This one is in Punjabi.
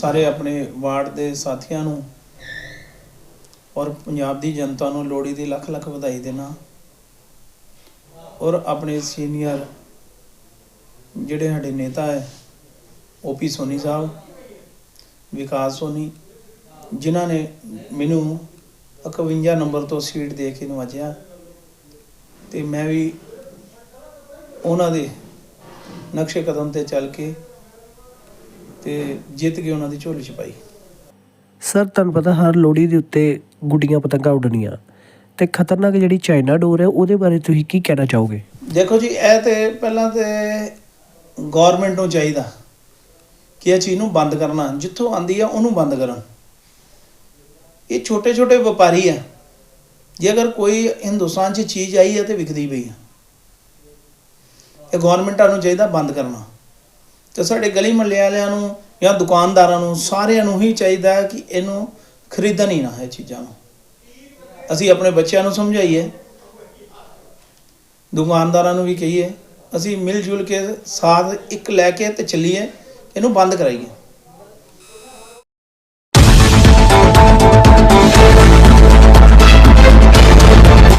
ਸਾਰੇ ਆਪਣੇ ਵਾਰਡ ਦੇ ਸਾਥੀਆਂ ਨੂੰ ਔਰ ਪੰਜਾਬ ਦੀ ਜਨਤਾ ਨੂੰ ਲੋਹੜੀ ਦੀ ਲੱਖ ਲੱਖ ਵਧਾਈ ਦੇਣਾ। ਔਰ ਆਪਣੇ ਸੀਨੀਅਰ ਜਿਹੜੇ ਸਾਡੇ ਨੇਤਾ ਹੈ ਓਪੀ ਸੋਨੀ ਸਾਹਿਬ, ਵਿਕਾਸ ਸੋਨੀ, ਜਿਨ੍ਹਾਂ ਨੇ ਮੈਨੂੰ 51 ਨੰਬਰ ਤੋਂ ਸੀਟ ਦੇ ਕੇ ਨਵਾਜਿਆ ਤੇ ਮੈਂ ਵੀ ਉਹਨਾਂ ਦੇ ਨਕਸ਼ੇ ਕਦਮ ਤੇ ਚੱਲ ਕੇ ਤੇ ਜਿੱਤ ਕੇ ਉਹਨਾਂ ਦੀ ਝੋਲੀ ਚ ਪਾਈ। ਸਰ ਤੁਹਾਨੂੰ ਪਤਾ ਹਰ ਲੋਹੜੀ ਦੇ ਉੱਤੇ ਗੁੱਡੀਆਂ ਪਤੰਗਾਂ ਉੱਡਣੀਆਂ ਤੇ ਖਤਰਨਾਕ ਜਿਹੜੀ ਚਾਈਨਾ ਡੋਰ ਹੈ ਉਹਦੇ ਬਾਰੇ ਤੁਸੀਂ ਕੀ ਕਹਿਣਾ ਚਾਹੋਗੇ? ਦੇਖੋ ਜੀ ਇਹ ਤੇ ਪਹਿਲਾਂ ਤੇ ਗਵਰਨਮੈਂਟ ਨੂੰ ਚਾਹੀਦਾ ਕਿ ਇਹ ਚੀਜ਼ ਨੂੰ ਬੰਦ ਕਰਨਾ ਜਿੱਥੋਂ ਆਂਦੀ ਆ ਉਹਨੂੰ ਬੰਦ ਕਰਨ। ਇਹ ਛੋਟੇ ਛੋਟੇ ਵਪਾਰੀ ਆ। ਜੇ ਅਗਰ ਕੋਈ ਹਿੰਦੁਸਤਾਨ 'ਚ ਚੀਜ਼ ਆਈ ਹੈ ਤੇ ਵਿਕਦੀ ਪਈ ਆ। ਇਹ ਗਵਰਨਮੈਂਟਾਂ ਨੂੰ ਚਾਹੀਦਾ ਬੰਦ ਕਰਨਾ। ਤੇ ਸਾਡੇ ਗਲੀ ਮਹੱਲੇ ਵਾਲਿਆਂ ਨੂੰ ਜਾਂ ਦੁਕਾਨਦਾਰਾਂ ਨੂੰ ਸਾਰਿਆਂ ਨੂੰ ਹੀ ਚਾਹੀਦਾ ਹੈ ਕਿ ਇਹਨੂੰ ਖਰੀਦਣ ਹੀ ਨਾ ਹੈ ਚੀਜ਼ਾਂ ਨੂੰ। ਅਸੀਂ ਆਪਣੇ ਬੱਚਿਆਂ ਨੂੰ ਸਮਝਾਈਏ। ਦੁਕਾਨਦਾਰਾਂ ਨੂੰ ਵੀ ਕਹੀਏ। ਅਸੀਂ ਮਿਲ ਜੁਲ ਕੇ ਸਾਥ ਇੱਕ ਲੈ ਕੇ ਤੇ ਚੱਲੀਏ। ਇਹਨੂੰ ਬੰਦ ਕਰਾਈਏ।